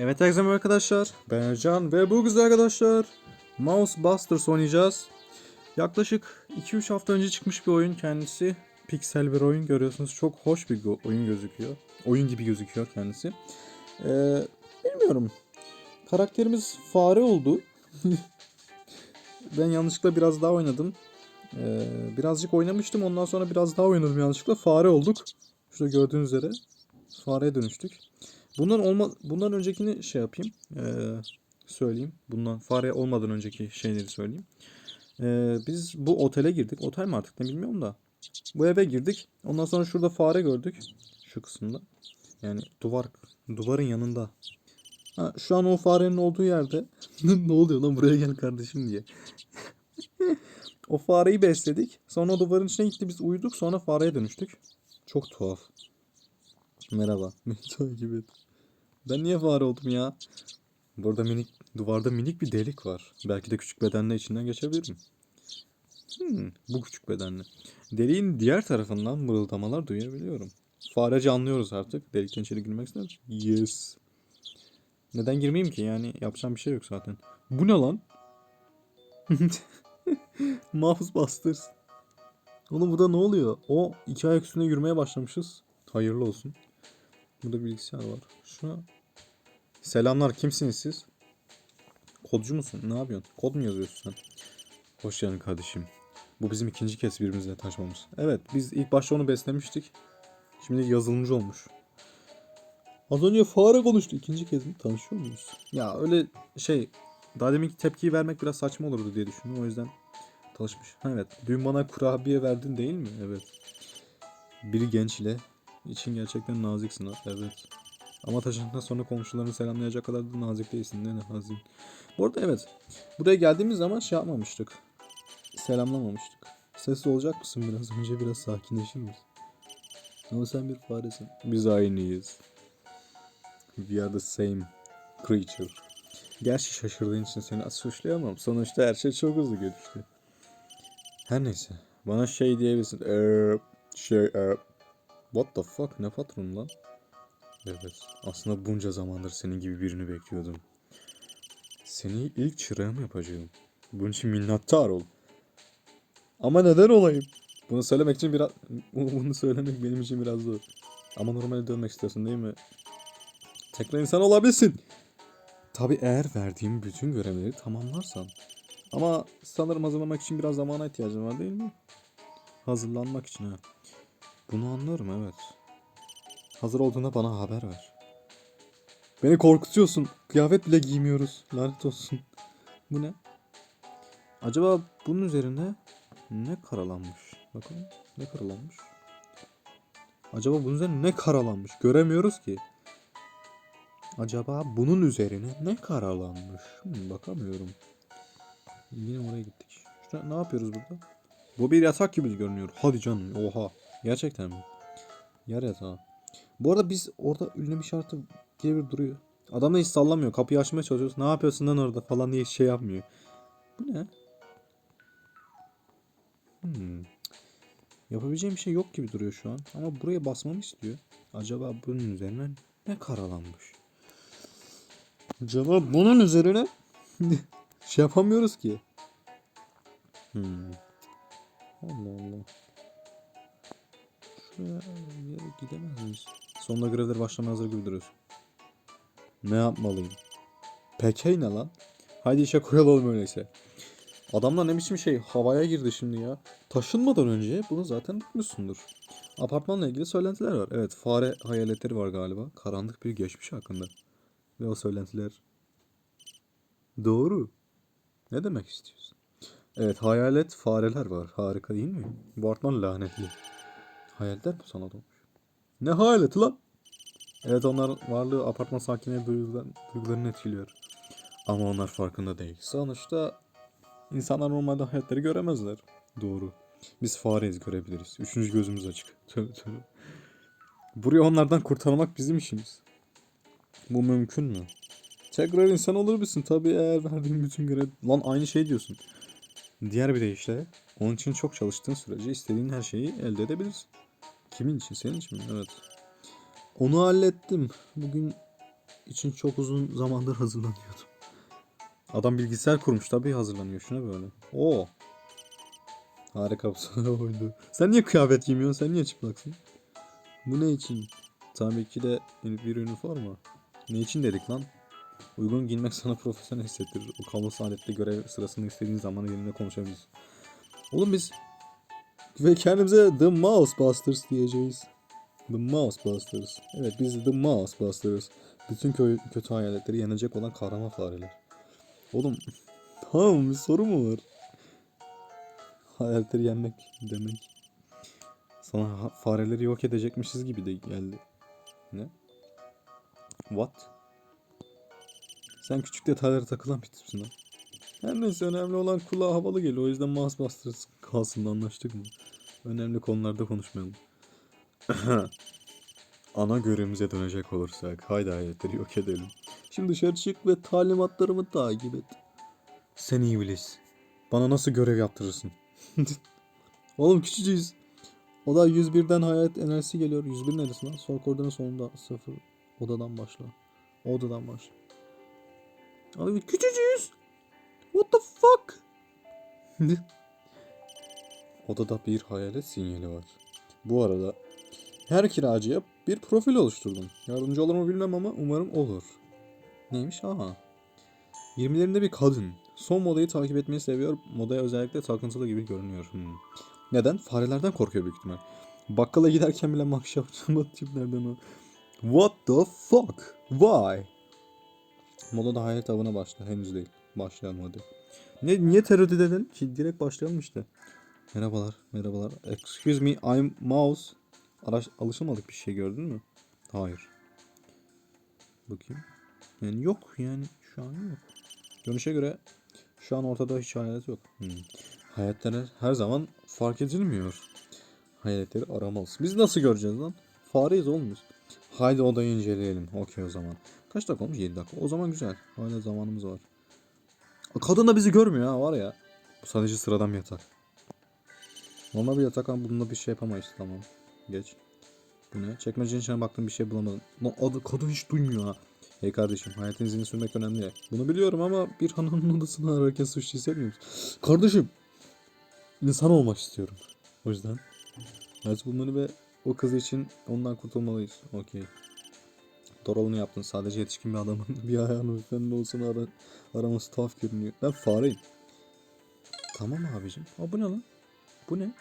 Evet herkese merhaba arkadaşlar. Ben Ercan ve bu güzel arkadaşlar Mouse Busters oynayacağız. Yaklaşık 2-3 hafta önce çıkmış bir oyun kendisi. Pixel bir oyun görüyorsunuz. Çok hoş bir oyun gözüküyor. Oyun gibi gözüküyor kendisi. Ee, bilmiyorum. Karakterimiz fare oldu. ben yanlışlıkla biraz daha oynadım. Ee, birazcık oynamıştım. Ondan sonra biraz daha oynadım yanlışlıkla. Fare olduk. Şurada gördüğünüz üzere fareye dönüştük. Bundan olma bundan öncekini şey yapayım. eee, söyleyeyim. Bundan fare olmadan önceki şeyleri söyleyeyim. Eee, biz bu otele girdik. Otel mi artık ne bilmiyorum da. Bu eve girdik. Ondan sonra şurada fare gördük. Şu kısımda. Yani duvar duvarın yanında. Ha, şu an o farenin olduğu yerde. ne oluyor lan buraya gel kardeşim diye. o fareyi besledik. Sonra o duvarın içine gitti biz uyuduk. Sonra fareye dönüştük. Çok tuhaf. Merhaba. Beni takip et. Ben niye fare oldum ya? Burada minik duvarda minik bir delik var. Belki de küçük bedenle içinden geçebilirim. Hmm, bu küçük bedenle. Deliğin diğer tarafından mırıldamalar duyabiliyorum. Fareci anlıyoruz artık. Delikten içeri girmek ister? Yes. Neden girmeyeyim ki? Yani yapacağım bir şey yok zaten. Bu ne lan? Mouse Busters. Oğlum burada ne oluyor? O iki ayak üstünde yürümeye başlamışız. Hayırlı olsun. Burada bilgisayar var. Şuna... Selamlar kimsiniz siz? Kodcu musun? Ne yapıyorsun? Kod mu yazıyorsun sen? Hoş geldin kardeşim. Bu bizim ikinci kez birbirimizle tanışmamız. Evet biz ilk başta onu beslemiştik. Şimdi yazılımcı olmuş. Az önce fare konuştu. İkinci kez mi? Tanışıyor muyuz? Ya öyle şey... Daha deminki tepkiyi vermek biraz saçma olurdu diye düşündüm. O yüzden tanışmış. Evet. Dün bana kurabiye verdin değil mi? Evet. Biri genç ile için gerçekten naziksin. Evet. Ama taşındıktan sonra komşularını selamlayacak kadar da nazik değilsin. Ne nazin. Bu arada evet. Buraya geldiğimiz zaman şey yapmamıştık. Selamlamamıştık. Sesli olacak mısın biraz? Önce biraz sakinleşir misin? Ama sen bir faresin. Biz aynıyız. We are the same creature. Gerçi şaşırdığın için seni suçlayamam. Sonuçta her şey çok hızlı gelişti. Her neyse. Bana şey diyebilirsin. Eee, şey, eee, What the fuck? Ne patron lan? Evet. Aslında bunca zamandır senin gibi birini bekliyordum. Seni ilk çırağım yapacağım. Bunun için minnettar ol. Ama neden olayım? Bunu söylemek için biraz... Bunu söylemek benim için biraz zor. Ama normale dönmek istiyorsun değil mi? Tekrar insan olabilsin. Tabi eğer verdiğim bütün görevleri tamamlarsan. Ama sanırım hazırlamak için biraz zamana ihtiyacım var değil mi? Hazırlanmak için ha. Bunu anlarım evet. Hazır olduğunda bana haber ver. Beni korkutuyorsun. Kıyafet bile giymiyoruz. Lanet olsun. Bu ne? Acaba bunun üzerine ne karalanmış? Bakın ne karalanmış? Acaba bunun üzerine ne karalanmış? Göremiyoruz ki. Acaba bunun üzerine ne karalanmış? Hmm, bakamıyorum. Yine oraya gittik. Şurada ne yapıyoruz burada? Bu bir yatak gibi görünüyor. Hadi canım. Oha. Gerçekten mi? Yer yatağı. Bu arada biz orada ünlü bir şartı diye bir duruyor. Adam da hiç sallamıyor. Kapıyı açmaya çalışıyoruz. Ne yapıyorsun lan orada falan diye şey yapmıyor. Bu ne? Hmm. Yapabileceğim bir şey yok gibi duruyor şu an. Ama buraya basmamı istiyor. Acaba bunun üzerine ne karalanmış? Acaba bunun üzerine şey yapamıyoruz ki. Hmm. Allah Allah. Şuraya gidemez miyiz? Sonunda görevler başlamaya hazır gibi duruyorsun. Ne yapmalıyım? Peki ne lan? Haydi işe koyalım öyleyse. Adamlar ne biçim şey havaya girdi şimdi ya. Taşınmadan önce bunu zaten tutmuşsundur. Apartmanla ilgili söylentiler var. Evet fare hayaletleri var galiba. Karanlık bir geçmiş hakkında. Ve o söylentiler doğru. Ne demek istiyorsun? Evet hayalet fareler var. Harika değil mi? Bu apartman lanetli. Hayaletler mi sana doğmuş? Ne hayaleti lan? Evet onların varlığı apartman sakinleri duygular- duygularını etkiliyor. Ama onlar farkında değil. Sonuçta insanlar normalde hayatları göremezler. Doğru. Biz fareyiz görebiliriz. Üçüncü gözümüz açık. Tövbe tövbe. Buraya onlardan kurtarmak bizim işimiz. Bu mümkün mü? Tekrar insan olur musun? Tabii eğer verdiğin bütün görev... Lan aynı şey diyorsun. Diğer bir deyişle onun için çok çalıştığın sürece istediğin her şeyi elde edebilirsin. Kimin için? Senin için mi? Evet. Onu hallettim. Bugün için çok uzun zamandır hazırlanıyordum. Adam bilgisayar kurmuş tabii hazırlanıyor şuna böyle. Oo. Harika bir oydu. Sen niye kıyafet giymiyorsun? Sen niye çıplaksın? Bu ne için? Tabii ki de bir üniforma. Ne için dedik lan? Uygun giyinmek sana profesyonel hissettirir. O kamu saadette görev sırasında istediğin zaman yerine konuşabiliriz. Oğlum biz ve kendimize The Mouse Busters diyeceğiz. The Mouse Busters. Evet biz The Mouse Busters. Bütün köy, kötü hayaletleri yenecek olan kahraman fareler. Oğlum tamam bir soru mu var? Hayaletleri yenmek demek. Sana fareleri yok edecekmişiz gibi de geldi. Ne? What? Sen küçük detaylara takılan bir tipsin ha. Her neyse önemli olan kulağa havalı geliyor. O yüzden Mouse Busters kalsın anlaştık mı? Önemli konularda konuşmayalım. Ana görevimize dönecek olursak haydi hayaletleri yok edelim. Şimdi dışarı çık ve talimatlarımı takip et. Sen iblis. Bana nasıl görev yaptırırsın? Oğlum küçücüğüz. O da 101'den hayalet enerjisi geliyor. 101 neresi lan? Sol koridorun sonunda. Sıfır. Odadan başla. Odadan başla. Abi biz küçücüğüz. What the fuck? Odada bir hayalet sinyali var. Bu arada her kiracıya bir profil oluşturdum. Yardımcı olur mu bilmem ama umarım olur. Neymiş? Aha. 20'lerinde bir kadın. Son modayı takip etmeyi seviyor. Modaya özellikle takıntılı gibi görünüyor. Hmm. Neden? Farelerden korkuyor büyük ihtimal. Bakkala giderken bile o tiplerden o. What the fuck? Why? Modada hayalet avına başla. Henüz değil. Başlayalım hadi. Ne, niye tereddüt edelim ki? Direkt başlayalım işte. Merhabalar, merhabalar. Excuse me, I'm Mouse. Araş, alışamadık bir şey gördün mü? Hayır. Bakayım. Yani yok yani şu an yok. Görünüşe göre şu an ortada hiç hayalet yok. Hmm. Hayaletler her zaman fark edilmiyor. Hayaletleri aramalısın. Biz nasıl göreceğiz lan? Fareyiz biz. Haydi odayı inceleyelim. Okey o zaman. Kaç dakika olmuş? 7 dakika. O zaman güzel. Hala zamanımız var. Kadın da bizi görmüyor ha var ya. Bu sadece sıradan bir yatak. Normal bir yatak ama bununla bir şey yapamayız. Tamam. Geç. Bu ne? Çekmecenin içine baktım bir şey bulamadım. Lan adı, kadın hiç duymuyor ha. Hey kardeşim hayatın izini sürmek önemli. Bunu biliyorum ama bir hanımın odasını ararken suçlu hissetmiyor musun? Kardeşim. insan olmak istiyorum. O yüzden. Hayat bulmalı ve o kız için ondan kurtulmalıyız. Okey. Doğru yaptın. Sadece yetişkin bir adamın bir ayağının efendi olsun ara, araması tuhaf görünüyor. Ben fareyim. Tamam abicim. Aa, bu ne lan? Bu ne?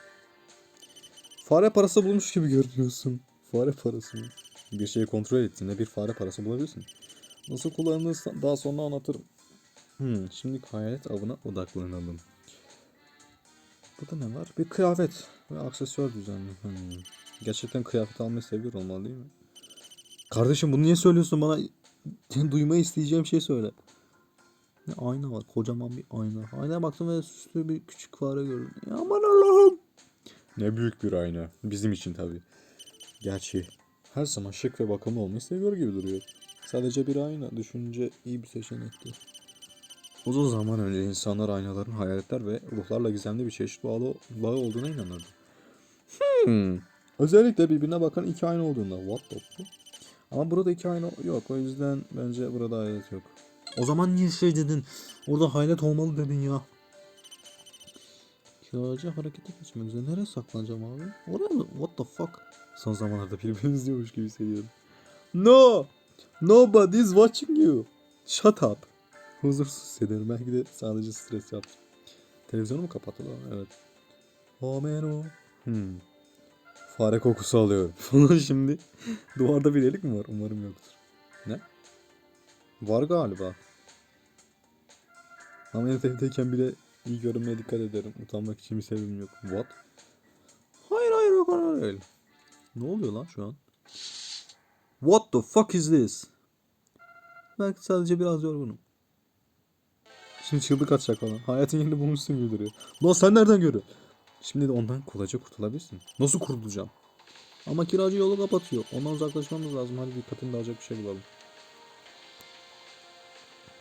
Fare parası bulmuş gibi görünüyorsun. Fare parası mı? Bir şeyi kontrol ettiğinde bir fare parası bulabilirsin. Nasıl kullanılırsa daha sonra anlatırım. Hmm, şimdi hayalet avına odaklanalım. Burada ne var? Bir kıyafet ve aksesuar düzenli. Hmm. Gerçekten kıyafet almayı seviyor olmalı değil mi? Kardeşim bunu niye söylüyorsun bana? Duymayı isteyeceğim şey söyle. Ne ayna var. Kocaman bir ayna. Aynaya baktım ve süslü bir küçük fare gördüm. Aman Allah'ım. Ne büyük bir ayna. Bizim için tabii. Gerçi her zaman şık ve bakımlı olmayı seviyor gibi duruyor. Sadece bir ayna düşünce iyi bir seçenekti. Uzun zaman önce insanlar aynaların hayaletler ve ruhlarla gizemli bir çeşit bağlı, bağı olduğuna inanırdı. Hmm. Özellikle birbirine bakan iki ayna olduğunda. What the fuck? Ama burada iki ayna yok. O yüzden bence burada hayalet yok. O zaman niye şey dedin? Orada hayalet olmalı dedin ya. Kiracı harekete geçmek üzere. Nereye saklanacağım abi? Oraya mı? What the fuck? Son zamanlarda birbirini izliyormuş gibi hissediyorum. No! Nobody's watching you. Shut up. Huzursuz hissediyorum. Belki de sadece stres yaptım. Televizyonu mu kapattılar? Evet. Homero. Hmm. Fare kokusu alıyorum. Falan şimdi. Duvarda bir delik mi var? Umarım yoktur. Ne? Var galiba. Ama evdeyken bile iyi görünmeye dikkat ederim. Utanmak için bir sebebim yok. What? Hayır hayır yok hayır öyle. Ne oluyor lan şu an? What the fuck is this? Belki sadece biraz yorgunum. Şimdi çığlık atacak falan. Hayatın yerini bulmuşsun gibi duruyor. Lan sen nereden görüyorsun? Şimdi de ondan kolayca kurtulabilirsin. Nasıl kurtulacağım? Ama kiracı yolu kapatıyor. Ondan uzaklaşmamız lazım. Hadi dikkatini dağılacak bir şey bulalım.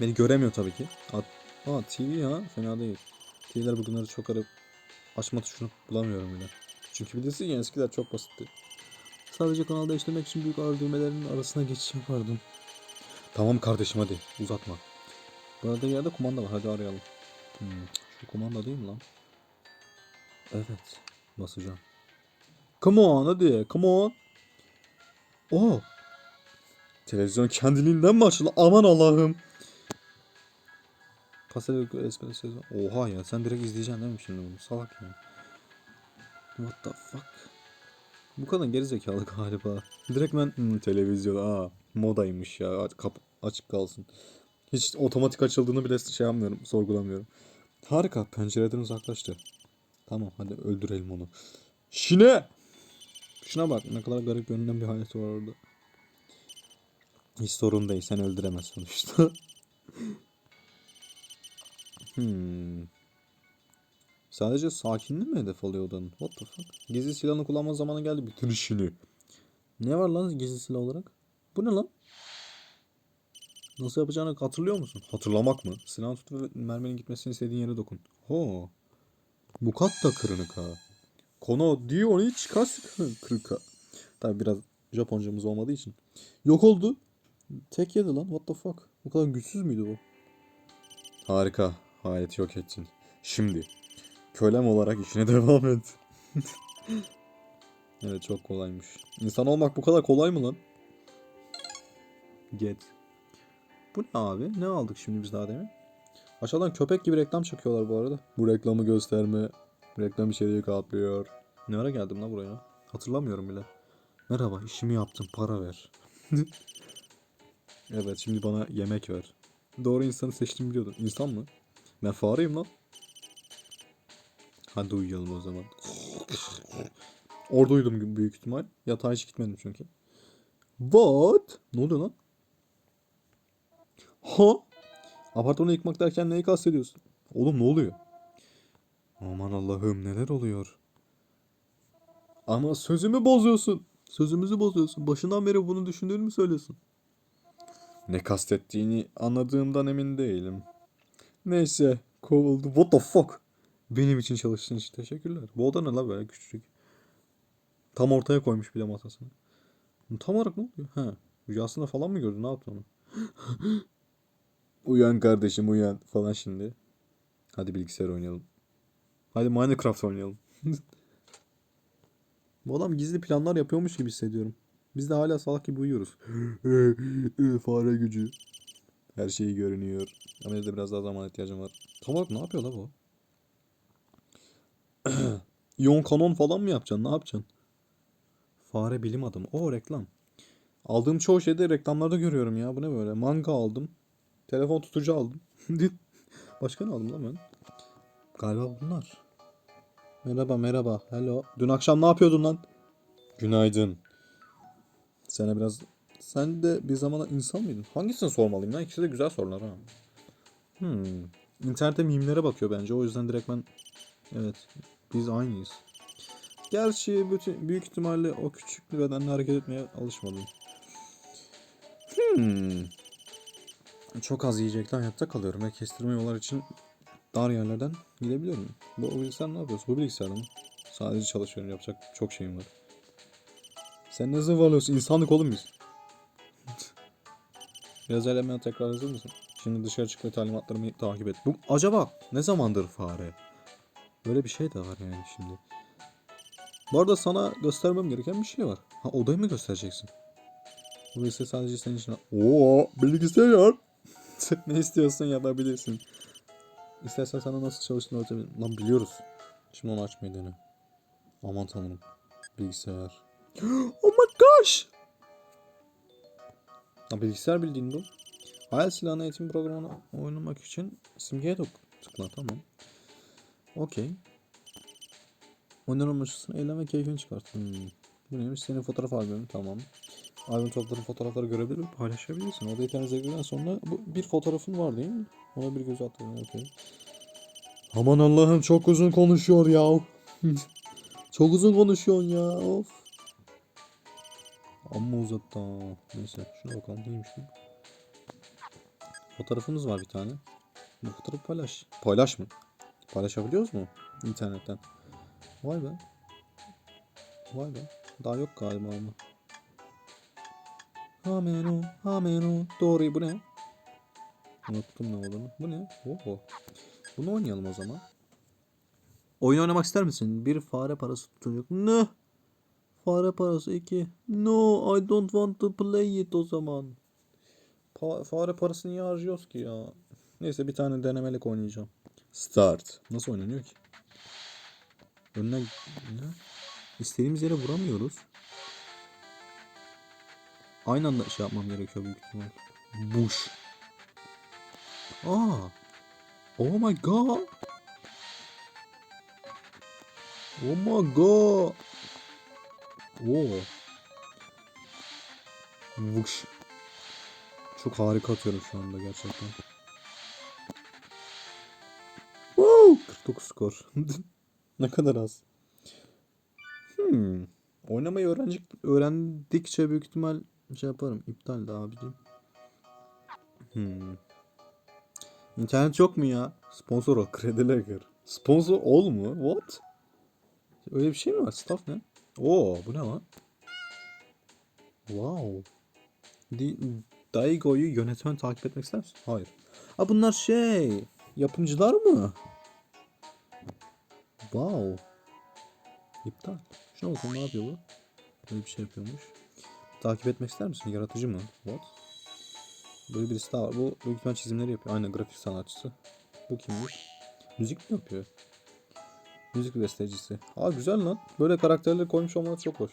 Beni göremiyor tabii ki. Aa, aa TV ha fena değil. TV'ler bugünleri çok arayıp açma tuşunu bulamıyorum bile. Çünkü bilirsin ya eskiler çok basitti. Sadece kanal değiştirmek için büyük ağır düğmelerinin arasına geçiş yapardım. Tamam kardeşim hadi uzatma. Bu arada yerde kumanda var hadi arayalım. Hmm, şu kumanda değil mi lan? Evet basacağım. Come on hadi come on. Oh. Televizyon kendiliğinden mi açıldı? Aman Allah'ım. Pastel espresso sezon. Oha ya sen direkt izleyeceksin değil mi şimdi bunu? Salak ya. What the fuck? Bu kadın gerizekalı galiba. Direkt ben hmm, televizyon aa modaymış ya kap, açık kalsın. Hiç otomatik açıldığını bile şey yapmıyorum sorgulamıyorum. Harika pencereden uzaklaştı. Tamam hadi öldürelim onu. Şine! Şuna bak ne kadar garip görünen bir halet var orada. Hiç sorun değil sen öldüremez sonuçta. hmm. Sadece sakinliği mi hedef alıyor odanın? What the fuck? Gizli silahını kullanma zamanı geldi. Bitir işini. Ne var lan gizli silah olarak? Bu ne lan? Nasıl yapacağını hatırlıyor musun? Hatırlamak mı? Silahını tut ve merminin gitmesini istediğin yere dokun. Ho. Mukatta kırınık ha. Kono diyor hiç kas kırık ha. Tabi biraz Japoncamız olmadığı için. Yok oldu. Tek yedi lan. What the fuck? Bu kadar güçsüz müydü bu? Harika. Hayret yok ettin. Şimdi kölem olarak işine devam et. evet çok kolaymış. İnsan olmak bu kadar kolay mı lan? Get. Bu ne abi? Ne aldık şimdi biz daha demin? Aşağıdan köpek gibi reklam çekiyorlar bu arada. Bu reklamı gösterme. Reklam içeriği kaplıyor. Ne ara geldim lan buraya? Hatırlamıyorum bile. Merhaba işimi yaptım para ver. evet şimdi bana yemek ver. Doğru insanı seçtim biliyordum. İnsan mı? Ben fareyim lan. Hadi uyuyalım o zaman. Orada uyudum büyük ihtimal. Yatağa hiç gitmedim çünkü. What? Ne oluyor lan? Ha? Apartmanı yıkmak derken neyi kastediyorsun? Oğlum ne oluyor? Aman Allah'ım neler oluyor? Ama sözümü bozuyorsun. Sözümüzü bozuyorsun. Başından beri bunu düşündüğünü mü söylüyorsun? Ne kastettiğini anladığımdan emin değilim. Neyse kovuldu. What the fuck? Benim için çalıştığın için teşekkürler. Bu oda ne la böyle küçücük. Tam ortaya koymuş bile masasını. Tam olarak ne oluyor? Ha. Rüyasında falan mı gördün? Ne yaptın onu? uyan kardeşim uyan falan şimdi. Hadi bilgisayar oynayalım. Hadi Minecraft oynayalım. Bu adam gizli planlar yapıyormuş gibi hissediyorum. Biz de hala salak gibi uyuyoruz. Fare gücü. Her şeyi görünüyor. Evde biraz daha zaman ihtiyacım var. Tam olarak ne yapıyor la bu? İyon kanon falan mı yapacaksın? Ne yapacaksın? Fare bilim adamı. O reklam. Aldığım çoğu şeyde reklamlarda görüyorum ya. Bu ne böyle? Manga aldım. Telefon tutucu aldım. Başka ne aldım lan ben? Galiba bunlar. Merhaba merhaba. Hello. Dün akşam ne yapıyordun lan? Günaydın. Sana biraz... Sen de bir zamana insan mıydın? Hangisini sormalıyım lan? İkisi de güzel sorular ha. Hmm. İnternette mimlere bakıyor bence. O yüzden direkt ben... Evet. Biz aynıyız. Gerçi bütün, büyük ihtimalle o küçük bedenle hareket etmeye alışmadım. Hmm. Çok az yiyecekten hayatta kalıyorum ve kestirme yollar için dar yerlerden gidebiliyorum. Bu bilgisayar ne yapıyorsun? Bu bilgisayar mı? Sadece çalışıyorum. Yapacak çok şeyim var. Sen ne zıvalıyorsun? İnsanlık oğlum biz. Biraz elemeye tekrar hazır mısın? Şimdi dışarı çık ve talimatlarımı takip et. Bu acaba ne zamandır fare? Böyle bir şey de var yani şimdi. Bu arada sana göstermem gereken bir şey var. Ha odayı mı göstereceksin? Bu bilgisayar sadece senin için. Oo bilgisayar. ne istiyorsun yapabilirsin. İstersen sana nasıl çalıştığını öğretebilirim. Lan biliyoruz. Şimdi onu açmayı dene. Aman tanrım. Bilgisayar. oh my gosh! Bilgisayar bildiğin bu. Hayal silahını eğitim programını oynamak için simgeye dok. Tıkla tamam. Okey. Oyunların maçısını eylem ve keyfini çıkart. Hmm. Bu neymiş? Senin fotoğraf albümün tamam. Albüm topların fotoğrafları görebilir ve paylaşabilirsin. Odayı temizledikten sonra bu bir fotoğrafın var değil mi? Ona bir göz attım. Okey. Aman Allah'ım çok uzun konuşuyor ya. çok uzun konuşuyorsun ya. Of. Amma uzattı ha. Neyse şuna bakalım neymiş bu. Fotoğrafımız var bir tane. Bu fotoğrafı paylaş. Paylaş mı? Paylaşabiliyoruz mu? İnternetten. Vay be. Vay be. Daha yok galiba ama. Hameno, hameno. Doğru bu ne? Unuttum ne olduğunu. Bu ne? Oho. Bunu oynayalım o zaman. Oyun oynamak ister misin? Bir fare parası tutacak. Ne? Fare parası 2. No, I don't want to play it o zaman. Pa- fare parasını niye harcıyoruz ki ya? Neyse bir tane denemelik oynayacağım. Start. Nasıl oynanıyor ki? Önüne... Ne? İstediğimiz yere vuramıyoruz. Aynı anda şey yapmam gerekiyor büyük ihtimal. Bush. Aa. Oh my god. Oh my god. Oo. Vuş. Çok harika atıyorum şu anda gerçekten. Woo! 49 skor. ne kadar az. Hmm. Oynamayı öğrencik, öğrendikçe büyük ihtimal şey yaparım. İptal de abicim. Hmm. İnternet yok mu ya? Sponsor ol. Krediler. Sponsor ol mu? What? Öyle bir şey mi var? Staff ne? Oo bu ne lan? Wow. Daigo'yu yönetmen takip etmek ister misin? Hayır. Ha bunlar şey. Yapımcılar mı? Wow. İptal. Şuna bakın ne yapıyor bu? Böyle bir şey yapıyormuş. Takip etmek ister misin? Yaratıcı mı? What? Böyle birisi daha var. Bu büyük çizimleri yapıyor. Aynen grafik sanatçısı. Bu kimmiş? Müzik mi yapıyor? Müzik bestecisi. Aa güzel lan. Böyle karakterleri koymuş olmaları çok hoş.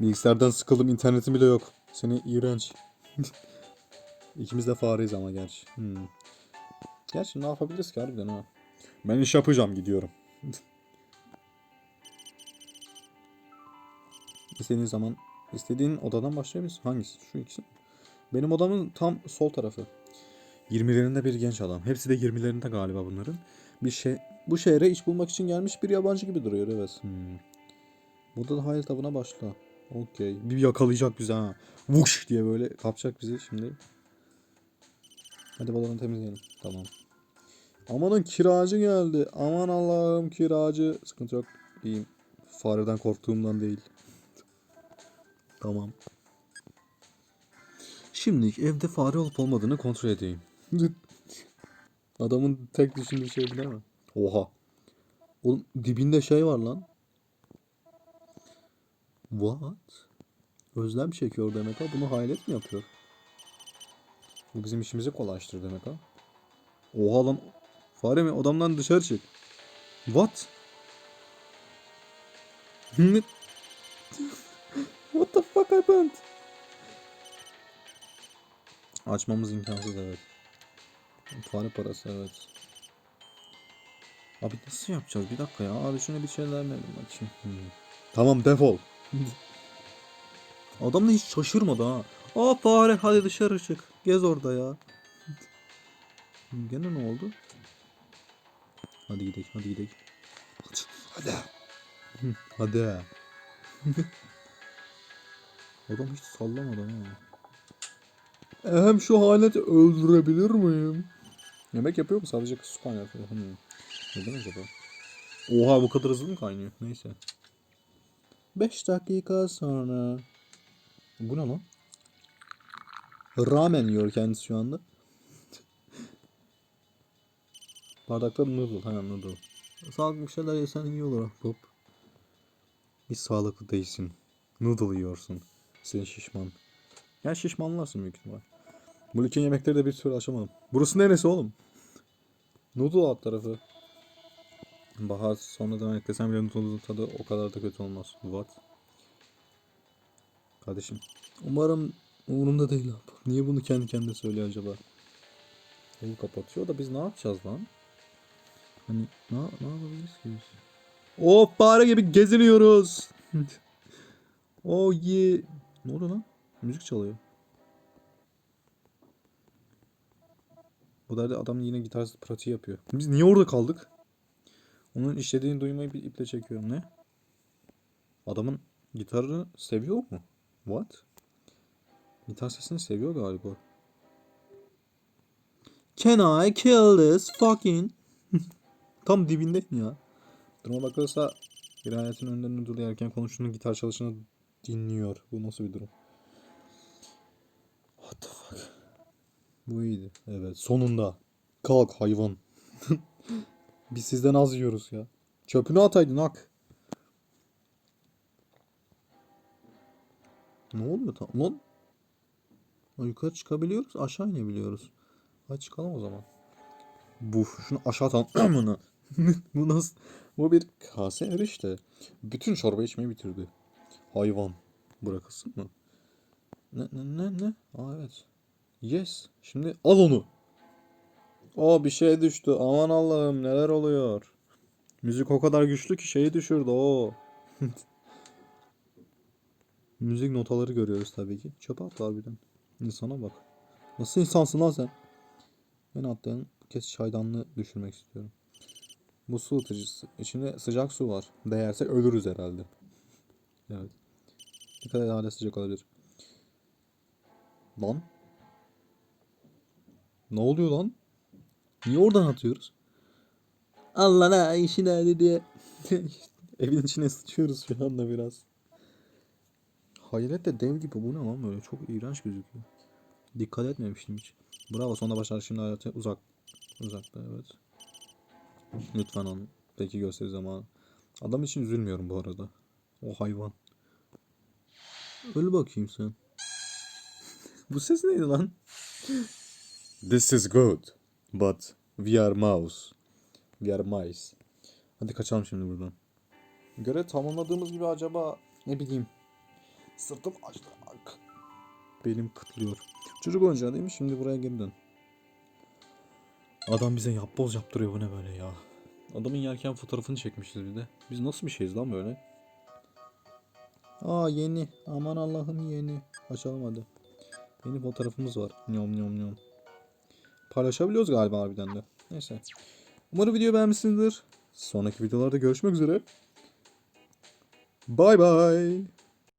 Bilgisayardan sıkıldım. internetim bile yok. Seni iğrenç. İkimiz de fareyiz ama gerçi. Hmm. Gerçi ne yapabiliriz ki harbiden ha. Ben iş yapacağım gidiyorum. İstediğin zaman istediğin odadan başlayabilirsin. Hangisi? Şu ikisi. Benim odamın tam sol tarafı. 20'lerinde bir genç adam. Hepsi de 20'lerinde galiba bunların. Bir şey bu şehre iş bulmak için gelmiş bir yabancı gibi duruyor evet. Hmm. Burada da hayır tavına başla. Okey. Bir yakalayacak bizi ha. Vuş diye böyle kapacak bizi şimdi. Hadi balonu temizleyelim. Tamam. Amanın kiracı geldi. Aman Allah'ım kiracı. Sıkıntı yok. İyiyim. Fareden korktuğumdan değil. Tamam. Şimdi evde fare olup olmadığını kontrol edeyim. Adamın tek düşündüğü şey bu değil mi? Oha. Oğlum dibinde şey var lan. What? Özlem çekiyor demek ha. Bunu hayret mi yapıyor? Bu bizim işimizi kolaylaştırır demek ha. Oha lan. Fare mi? Odamdan dışarı çık. What? What the fuck happened? Açmamız imkansız evet. Fare parası evet. Abi nasıl yapacağız? Bir dakika ya. Abi şuna bir şeyler verelim bakayım. Hmm. Tamam defol. Adam da hiç şaşırmadı ha. Aa fare hadi dışarı çık. Gez orada ya. Gene ne oldu? Hadi gidelim hadi gidelim. Hadi. Hadi. Adam hiç sallamadı ha. Hem şu haleti öldürebilir miyim? Yemek yapıyor mu? Sadece kaynatıyor. Hmm. Neden acaba? Oha bu kadar hızlı mı kaynıyor? Neyse. 5 dakika sonra. Bu ne lan? Ramen yiyor kendisi şu anda. Bardakta noodle. Ha noodle. Sağlıklı bir şeyler yesen iyi olur. Hop. Hiç sağlıklı değilsin. Noodle yiyorsun. Sen şişman. Ya şişmanlarsın büyük ihtimal. Bu ülkenin yemekleri de bir türlü aşamadım. Burası neresi oğlum? Noodle alt tarafı. Bahar sonradan eklesem bile noodle'ın tadı o kadar da kötü olmaz. What? Kardeşim. Umarım umurumda değil abi. Niye bunu kendi kendine söylüyor acaba? Yolu kapatıyor da biz ne yapacağız lan? Hani ne, ne yapabiliriz ki biz? O fare gibi geziniyoruz. oh yeah. Ne oluyor lan? Müzik çalıyor. Bu da adam yine gitar pratiği yapıyor. Biz niye orada kaldık? Onun işlediğini duymayı bir iple çekiyorum. Ne? Adamın gitarını seviyor mu? What? Gitar sesini seviyor galiba. Can I kill this fucking? Tam dibindeyim ya. Duruma bakılırsa bir hayatın önünde noodle yerken konuştuğunu gitar çalışını dinliyor. Bu nasıl bir durum? Bu iyiydi. Evet sonunda. Kalk hayvan. Biz sizden az yiyoruz ya. Çöpünü ataydın hak. Ne oluyor tam? Lan. Yukarı çıkabiliyoruz, aşağı inebiliyoruz. Hadi çıkalım o zaman. Bu, şunu aşağı atan amına. bu nasıl? Bu bir kase erişte. Bütün çorba içmeyi bitirdi. Hayvan. Bırakılsın mı? Ne ne ne ne? Aa evet. Yes. Şimdi al onu. O bir şey düştü. Aman Allah'ım neler oluyor? Müzik o kadar güçlü ki şeyi düşürdü o. Müzik notaları görüyoruz tabii ki. Çöpe attı harbiden. İnsana bak. Nasıl insansın lan sen? Ben attığım bu kez çaydanlığı düşürmek istiyorum. Bu su ıtıcısı. İçinde sıcak su var. Değersek ölürüz herhalde. Evet. Dikkat et hala sıcak olabilir. Lan. Ne oluyor lan? Niye oradan atıyoruz? Allah la işin hadi diye. Evin içine sıçıyoruz şu anda biraz. Hayret de dev gibi bu ne lan böyle çok iğrenç gözüküyor. Dikkat etmemiştim hiç. Bravo sonunda başlar şimdi hayatı uzak. Uzakta evet. Lütfen onun. Peki gösteri zamanı. Adam için üzülmüyorum bu arada. O hayvan. Öl bakayım sen. bu ses neydi lan? This is good. But we are mouse. We are mice. Hadi kaçalım şimdi buradan. Görev tamamladığımız gibi acaba ne bileyim. Sırtım açtı. Belim kıtlıyor. Çocuk oyuncağı değil mi? Şimdi buraya geri dön. Adam bize yapboz yaptırıyor bu ne böyle ya. Adamın yerken fotoğrafını çekmişiz bir de. Biz nasıl bir şeyiz lan böyle? Aa yeni. Aman Allah'ım yeni. Açalım hadi. Yeni fotoğrafımız var. Nyom nyom nyom. Paylaşabiliyoruz galiba harbiden de. Neyse. Umarım videoyu beğenmişsinizdir. Sonraki videolarda görüşmek üzere. Bye bye.